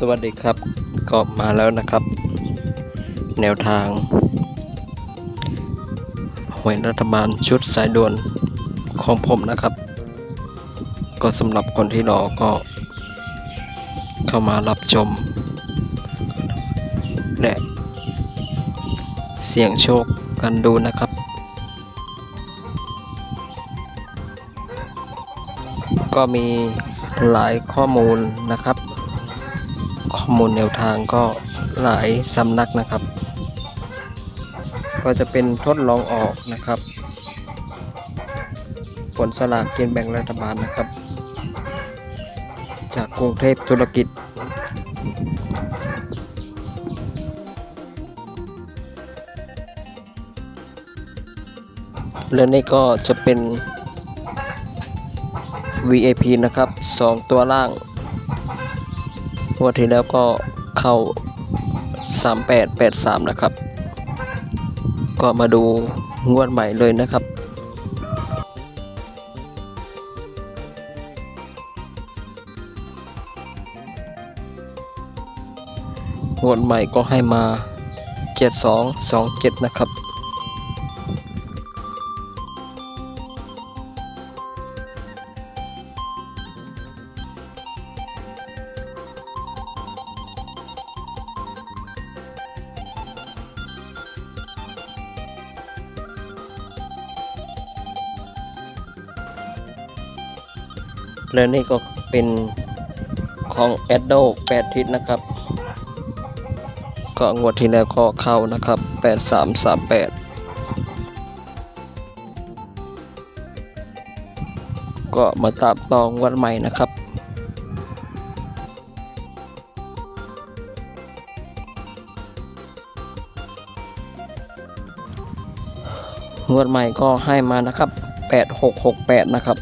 สวัสดีครับก็มาแล้วนะครับ แนวทางหวยรัฐบาลชุดสายด่วนของผมนะครับ ก็สำหรับคนที่รอก็ เข้ามารับชม และ เสี่ยงโชคกันดูนะครับ ก็มีหลายข้อมูลนะครับ ข้อมูลแนวทางก็หลายสำนักนะครับ ก็จะเป็นทดลองออกนะครับ ผลสลากกินแบ่งรัฐบาลนะครับ จากกรุงเทพธุรกิจและนี่ก็จะเป็น VAP นะครับ 2 ตัวล่าง งวดที่แล้วก็เข้า 3883 นะครับ ก็มาดูงวดใหม่เลยนะครับงวดใหม่ก็ให้มา 7227 นะครับ แล้วนี่ก็เป็นของ a d d o 8ทิศนะครับ ก็งวดที่แล้วก็เข้านะครับ8338ก็มาตามตองวันใหม่นะครับงวดใหม่ก็ให้มานะครับ 8668 นะครับ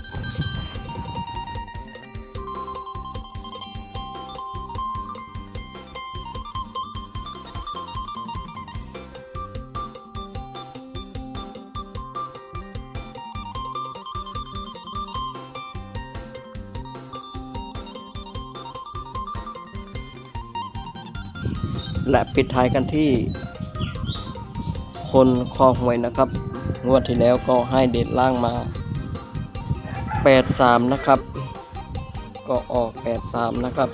และปิดท้ายกันที่ คนคอหวยนะครับ งวดที่แล้วก็ให้เด็ดล่างมา 83 นะครับ ก็ออก 83 นะครับ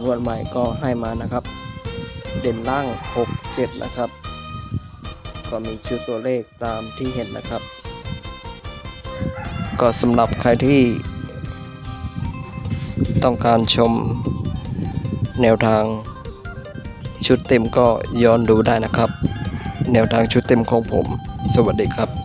งวดใหม่ก็ให้มานะครับ เด่นล่าง 6 7 นะครับ ก็มีชุดตัวเลขตามที่เห็นนะครับ ก็สำหรับใครที่ต้องการชมแนวทางชุดเต็มก็ย้อนดูได้นะครับ แนวทางชุดเต็มของผม สวัสดีครับ